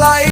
life.